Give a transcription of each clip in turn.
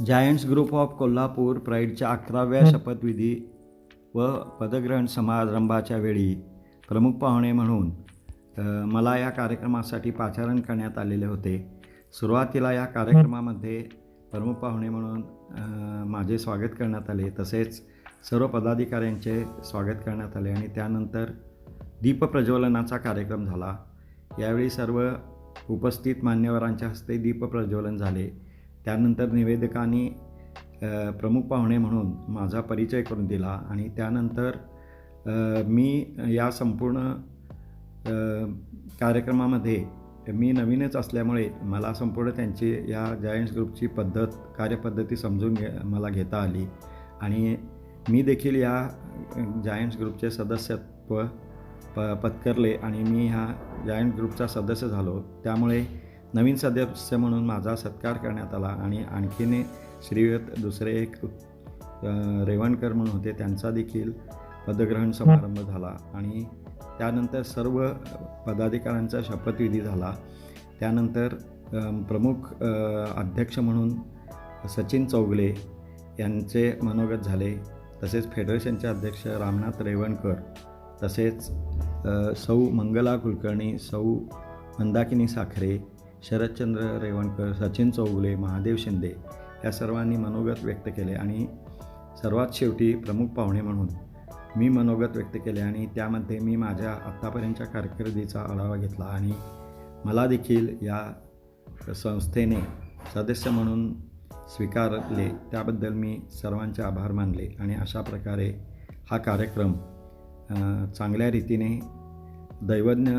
Giants group of Kolhapur प्राईडच्या अकराव्या शपथविधी व पदग्रहण समारंभाच्या वेळी प्रमुख पाहुणे म्हणून मला या कार्यक्रमासाठी पाचारण करण्यात आलेले होते. सुरुवातीला या कार्यक्रमामध्ये प्रमुख पाहुणे म्हणून माझे स्वागत करण्यात आले. तसेच सर्व पदाधिकाऱ्यांचे स्वागत करण्यात आले आणि त्यानंतर दीपप्रज्वलनाचा कार्यक्रम झाला. यावेळी सर्व उपस्थित मान्यवरांच्या हस्ते दीपप्रज्वलन झाले. त्यानंतर निवेदकांनी प्रमुख पाहुणे म्हणून माझा परिचय करून दिला आणि त्यानंतर मी या संपूर्ण कार्यक्रमामध्ये मी नवीनच असल्यामुळे मला संपूर्ण त्यांची या जायंट्स ग्रुपची पद्धत कार्यपद्धती समजून घे मला घेता आली. आणि मी देखील या जायंट्स ग्रुपचे सदस्यत्व प पत्करले आणि मी ह्या जायंट ग्रुपचा सदस्य झालो. त्यामुळे नवीन सदस्य म्हणून माझा सत्कार करण्यात आला आणि आणखीने श्रीयुत दुसरे एक रेवणकर म्हणून होते त्यांचा देखील पदग्रहण समारंभ झाला. आणि त्यानंतर सर्व पदाधिकाऱ्यांचा शपथविधी झाला. त्यानंतर प्रमुख अध्यक्ष म्हणून सचिन चौगले यांचे मनोगत झाले. तसेच फेडरेशनचे अध्यक्ष रामनाथ रेवणकर. तसेच सौ मंगला कुलकर्णी सौ मंदाकिनी साखरे शरदचंद्र रेवणकर सचिन चौगुले महादेव शिंदे या सर्वांनी मनोगत व्यक्त केले आणि सर्वात शेवटी प्रमुख पाहुणे म्हणून मी मनोगत व्यक्त केले आणि त्यामध्ये मी माझ्या आत्तापर्यंतच्या कारकिर्दीचा आढावा घेतला आणि मला देखील या संस्थेने सदस्य म्हणून स्वीकारले. त्याबद्दल मी सर्वांचे आभार मानले आणि अशा प्रकारे हा कार्यक्रम चांगल्या रीतीने दैवज्ञ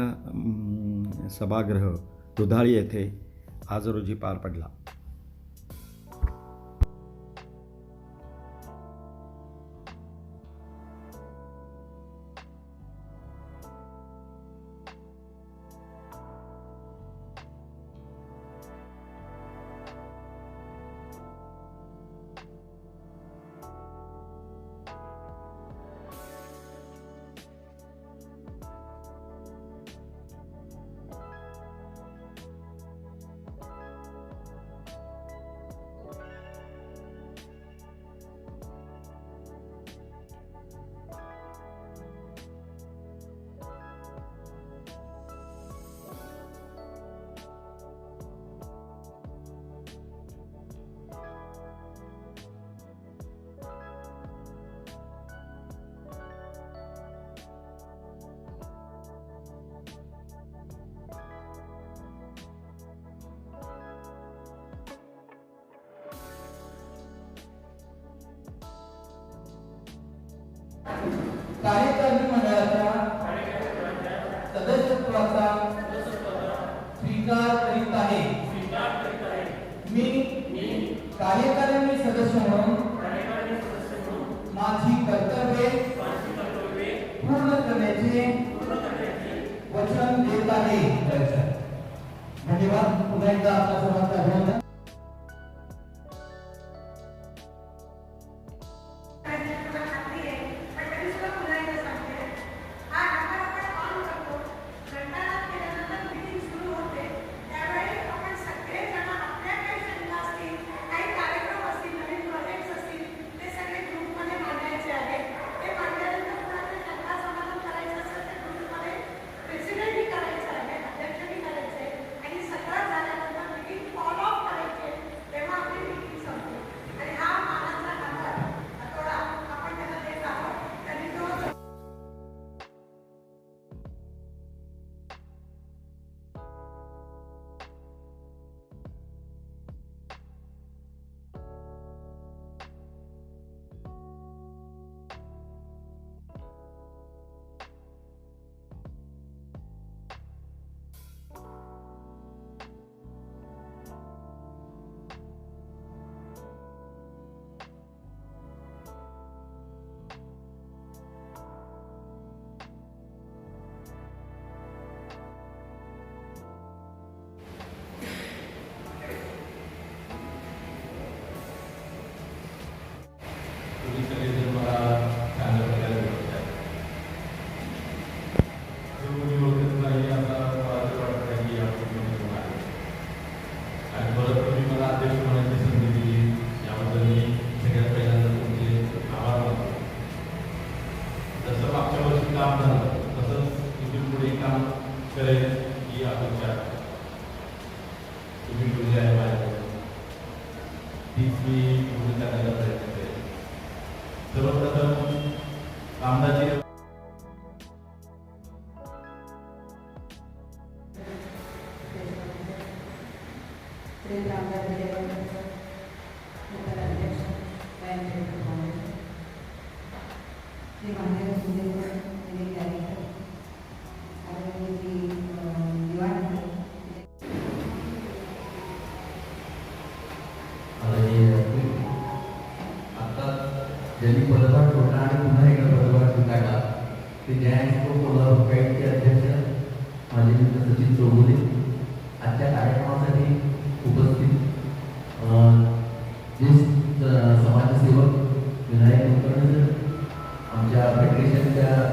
सभागृह दुधाळी येथे आज रोजी पार पडला. नाही देत धन्यवाद. पुन्हा एकदा आपल्या सर्वांचं अभिनंदन. श्री रामदास नगराध्यक्ष श्री महादेव सुंदर ज्यांनी पदभार ते न्यायाधीश कोल्हापूर काईटचे अध्यक्ष माझे मित्र सचिन चौगुले आजच्या कार्यक्रमासाठी and uh,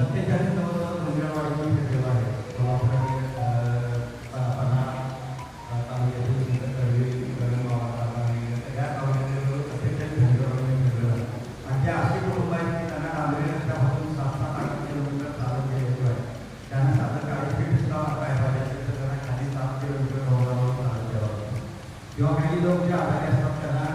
प्रत्येकाने जवळजवळ मंदिरा वाढवून घेतलेला आहे. कोल्हापुरात पन्हा तालुक्यातील कर्वे आणि या तालुक्यातील प्रत्येकाने मंदिरा त्यांना सात किलोमीटर तालुक्या आहे. त्यांना साधं गाडीपीठ तर त्यांना खाली सात किलोमीटर डोंगरावर चालत किंवा काही लोक जे त्यांना